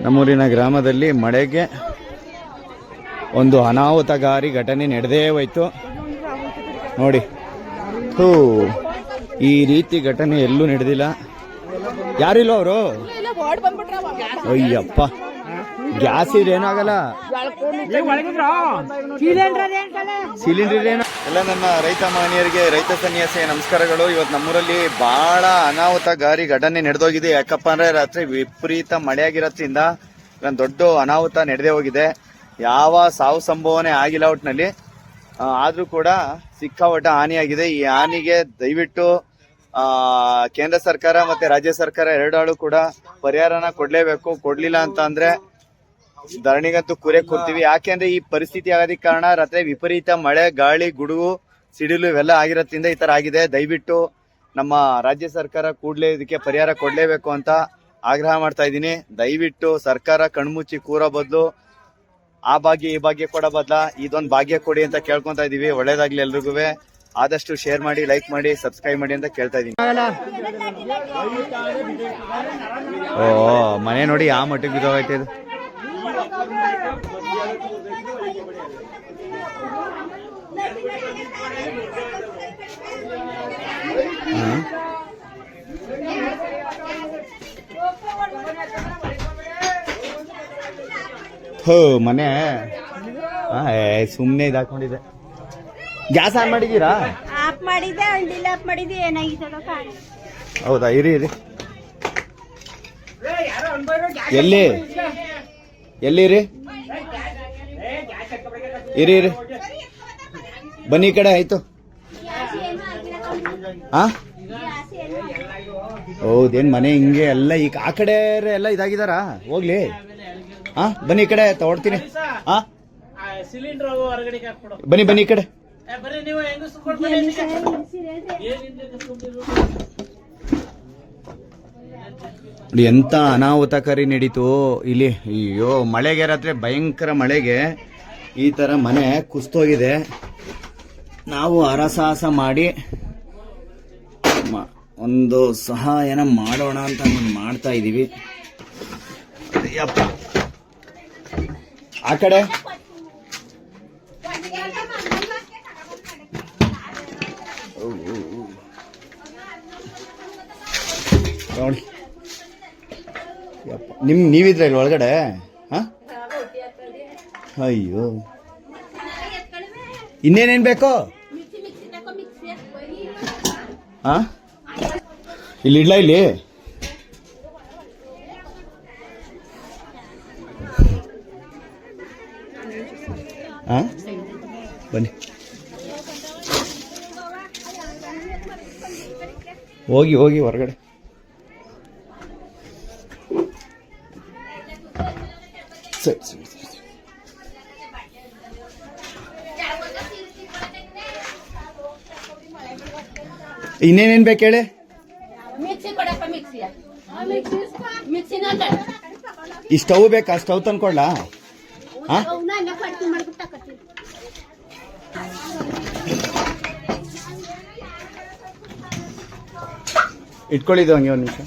ನಮ್ಮೂರಿನ ಗ್ರಾಮದಲ್ಲಿ ಮಳೆಗೆ ಒಂದು ಅನಾಹುತಗಾರಿ ಘಟನೆ ನಡೆದೇ ಹೋಯ್ತು. ನೋಡಿ. ಹೂ ಈ ರೀತಿ ಘಟನೆ ಎಲ್ಲೂ ನಡೆದಿಲ್ಲ. ಯಾರಿಲ್ಲ ಅವರು? ಅಯ್ಯಪ್ಪ. ಗ್ಯಾಸ್ ಇದ್ರೆ ಏನಾಗಲ್ಲ. ಸಿಲಿಂಡರ್ ಏನ ಎಲ್ಲ ನನ್ನ ರೈತ ಮಹನೀಯರಿಗೆ ರೈತ ಸನ್ಯಾಸಿ ನಮಸ್ಕಾರಗಳು. ಇವತ್ತು ನಮ್ಮೂರಲ್ಲಿ ಬಹಳ ಅನಾಹುತಗಾರಿ ಘಟನೆ ನಡೆದೋಗಿದೆ. ಯಾಕಪ್ಪ ಅಂದ್ರೆ ರಾತ್ರಿ ವಿಪರೀತ ಮಳೆಯಾಗಿರೋದ್ರಿಂದ ದೊಡ್ಡ ಅನಾಹುತ ನಡೆದೇ ಹೋಗಿದೆ. ಯಾವ ಸಾವು ಸಂಭವನೆ ಆಗಿಲ್ಲ ಒಟ್ಟಿನಲ್ಲಿ ಆದರೂ ಕೂಡ ಸಿಕ್ಕಾಪಟ್ಟ ಹಾನಿಯಾಗಿದೆ. ಈ ಹಾನಿಗೆ ದಯವಿಟ್ಟು ಆ ಕೇಂದ್ರ ಸರ್ಕಾರ ಮತ್ತೆ ರಾಜ್ಯ ಸರ್ಕಾರ ಎರಡಾಳು ಕೂಡ ಪರಿಹಾರನ ಕೊಡ್ಲೇಬೇಕು. ಕೊಡ್ಲಿಲ್ಲ ಅಂತ ಅಂದ್ರೆ ಧರಣಿಗಂತೂ ಕುರೆ ಕೂರ್ತೀವಿ. ಯಾಕೆಂದ್ರೆ ಈ ಪರಿಸ್ಥಿತಿ ಆಗೋದಕ್ಕೆ ಕಾರಣ ರಾತ್ರಿ ವಿಪರೀತ ಮಳೆ ಗಾಳಿ ಗುಡುಗು ಸಿಡಿಲು ಇವೆಲ್ಲ ಆಗಿರೋದ್ರಿಂದ ಈ ತರ ಆಗಿದೆ. ದಯವಿಟ್ಟು ನಮ್ಮ ರಾಜ್ಯ ಸರ್ಕಾರ ಕೂಡಲೇ ಇದಕ್ಕೆ ಪರಿಹಾರ ಕೊಡಲೇಬೇಕು ಅಂತ ಆಗ್ರಹ ಮಾಡ್ತಾ ಇದ್ದೀನಿ. ದಯವಿಟ್ಟು ಸರ್ಕಾರ ಕಣ್ಮುಚ್ಚಿ ಕೂರೋ ಬದಲು ಆ ಭಾಗ್ಯ ಈ ಭಾಗ್ಯ ಕೊಡೋ ಬದಲ ಇದೊಂದು ಭಾಗ್ಯ ಕೊಡಿ ಅಂತ ಕೇಳ್ಕೊತಾ ಇದೀವಿ. ಒಳ್ಳೇದಾಗ್ಲಿ ಎಲ್ರಿಗೂ. ಆದಷ್ಟು ಶೇರ್ ಮಾಡಿ ಲೈಕ್ ಮಾಡಿ ಸಬ್ಸ್ಕ್ರೈಬ್ ಮಾಡಿ ಅಂತ ಕೇಳ್ತಾ ಇದೀನಿ. ಓ ಮನೆ ನೋಡಿ ಯಾವ ಮಟ್ಟಿಗೆ ಬಿದ್ದೋಗೈತೆ ಇದು. ಹೋ ಮನೆ. ಆ, ಸುಮ್ಮನೆ ಸುಮ್ನೆ ಇದಾಕೊಂಡಿದೆ ಗ್ಯಾಸ್ ಆನ್ ಮಾಡಿದ್ದೀರಾ? ಆಫ್ ಮಾಡಿದ್ದೆ ಅಂಡಿಲ್ ಆಫ್ ಮಾಡಿದ್ದೆ ಏನಾಗಿತ್ತದೋ ಕಾಣ ಹೌದಾ ಇರಿ ಇರಿ. ಎಲ್ಲಿ? ಎಲ್ಲಿರಿ? ಇರಿ ಇರಿ. ಬನ್ನಿ ಕಡೆ, ಆಯ್ತು. ಆ? ಹೌದೇನು ಮನೆ ಹಿಂಗೆ ಎಲ್ಲ ಈಗ ಆ ಕಡೆ ಎಲ್ಲ ಇದಾಗಿದಾರ? ಹೋಗ್ಲಿ. ಹಾ ಬನ್ನಿ ಈ ಕಡೆ ತಗೊಡ್ತೀನಿ ಹಾ ಬನ್ನಿ ಬನ್ನಿ ಈ ಕಡೆ. ಎಂತ ಅನಾಹುತಕಾರಿ ನಡೀತು? ಇಲ್ಲಿ, ಅಯ್ಯೋ ಮಳೆಗೆ ರಾತ್ರಿ ಭಯಂಕರ ಮಳೆಗೆ ಈ ತರ ಮನೆ ಕುಸ್ತೋಗಿದೆ ನಾವು ಹರಸಾಹಸ ಮಾಡಿ ಒಂದು ಸಹಾಯನ ಮಾಡೋಣ ಅಂತ ಮಾಡ್ತಾ ಇದೀವಿ. ಆ ಕಡೆ. ನೋಡಿ. ನಿಮ್ ನೀವಿದ್ರ ಇಲ್ಲಿ ಒಳಗಡೆ? ಅಯ್ಯೋ. ಇನ್ನೇನೇನ್ ಬೇಕು? ಹಾಂ? ಇಲ್ಲಿ ಇಡ್ಲ ಇಲ್ಲಿ? ಹಾಂ? ಬನ್ನಿ. ಹೋಗಿ ಹೋಗಿ, ಹೊರಗಡೆ. ಸರಿ ಸರಿ. ಇನ್ನೇನೇನ್ ಬೇಕು ಹೇಳಿ? ಈ ಸ್ಟವ್ ಬೇಕಾ? ಸ್ಟವ್ ತಂದ್ಕೊಡ್ಲಾ? ಹಾಂ? ಇಟ್ಕೊಳ್ಳಿದ್ದು ಹಂಗೆ ಒಂದು ನಿಮಿಷ.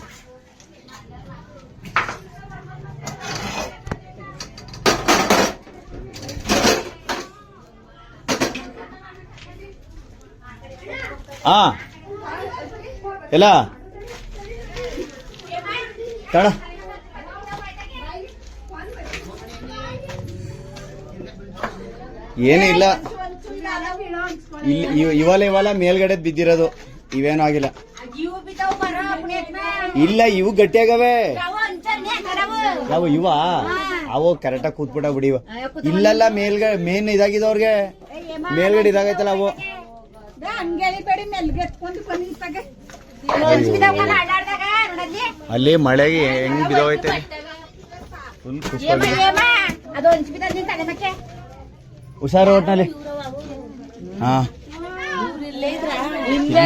ಆ. ಎಲ್ಲ? ತಡ. ಏನೂ ಇಲ್ಲ. ಇಲ್ಲಿ ಇವಾಗ ಇವಲ್ಲ ಮೇಲ್ಗಡೆ ಬಿದ್ದಿರೋದು. ಇವೇನೂ ಆಗಿಲ್ಲ. ಇಲ್ಲ, ಇವು ಗಟ್ಟಿಯಾಗವೆ. ಯಾವ ಇವ? ಅವು ಕರೆಕ್ಟಾಗಿ ಕೂತ್ಬಿಟ್ಟ ಬಿಡಿ ಇವ. ಇಲ್ಲಲ್ಲ ಮೇಲ್ಗಡೆ ಮೇನ್ ಇದಾಗಿದವ್ರಿಗೆ ಮೇಲ್ಗಡೆ ಇದಾಗೈತಲ್ಲ ಅವು. ಅಲ್ಲಿ ಮಳೆಗೆ ಹೆಂಗ್ ಬಿದೋಯ್ತೆ ಫುಲ್ ಮಕ್ಕೆ ಹುಷಾರು ಒಟ್ನಲ್ಲಿ ಹಾ. ಇಲ್ಲೇ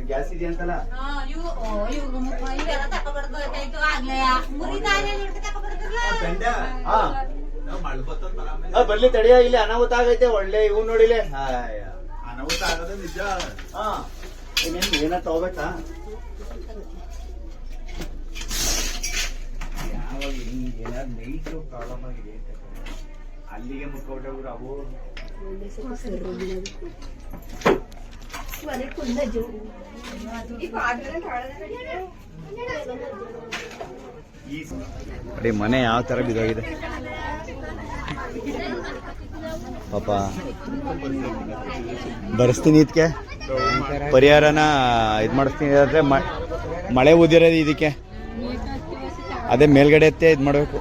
ಗ್ಯಾಸ್. ಆ, ಬರ್ಲಿ ತಡಿಯ ಇಲ್ಲಿ ಅನಾಹುತ ಆಗೈತೆ ಒಳ್ಳೆ ಇವು ನೋಡಿಲೆ. ಹಾಯ. ಅನಾಹುತ ಆಗೋದೇ ನಿಜ. ಹಾ. ಏನೇನ್ ಏನ ತಗೋಬೇಕಾ? ನೈಟ್ ಪ್ರಾಬ್ಲಮ್ ಆಗಿದೆ. ಅಲ್ಲಿಗೆ ಅವು ಮನೆ ಯಾವ ತರ ಬಿದ್ದೋಗಿದೆ. ಪಾಪ. ಬರೆಸ್ತೀನಿ ಇದಕ್ಕೆ ಪರಿಹಾರನ ಇದು ಮಾಡಿಸ್ತೀನಿ ಅಂದರೆ ಮಳೆ ಊದಿರೋದು ಇದಕ್ಕೆ. ಅದೇ ಮೇಲ್ಗಡೆ ಎತ್ತೆ ಇದು ಮಾಡಬೇಕು.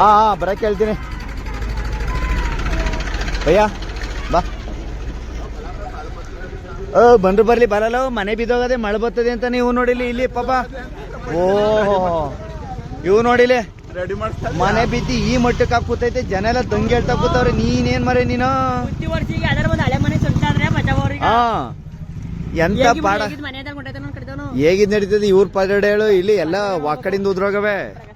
ಹಾಂ ಹಾಂ ಬರಕ್ಕೆ ಹೇಳ್ತೀನಿ ಭಯ್ಯ ಬಾ. ಓ ಬಂದ್ರು ಬರ್ಲಿ ಬರಲ್ಲ. ಮನೆ ಬಿದ್ದೋಗದೆ ಮಳೆ ಬರ್ತದೆ ಅಂತ ನೀವು ನೋಡಿಲಿ ಇಲ್ಲಿ ಪಾಪ. ಓಹೋ. ಇವು ನೋಡಿಲಿ ರೆಡಿ ಮಾಡ್ತಾ ಮನೆ ಬಿದ್ದು ಈ ಮಟ್ಟಕ್ಕೆ ಹಾಕಿ ಕೂತೈತೆ. ಜನ ಎಲ್ಲ ದಂಗೆ ಹೇಳ್ತಾ ಕೂತವ್ರೆ. ನೀನೇನ್ ಮರೆ ನೀನು? ಹಾ ಎಂತ ಪಾಡ? ಹೇಗಿದ್ ನಡೀತದೆ? ಇವ್ರ ಪಾಡ ಹೇಳು ಇಲ್ಲಿ ಎಲ್ಲ ವಾಕಡಿಂದ ಉದ್ರೋಗವೆ.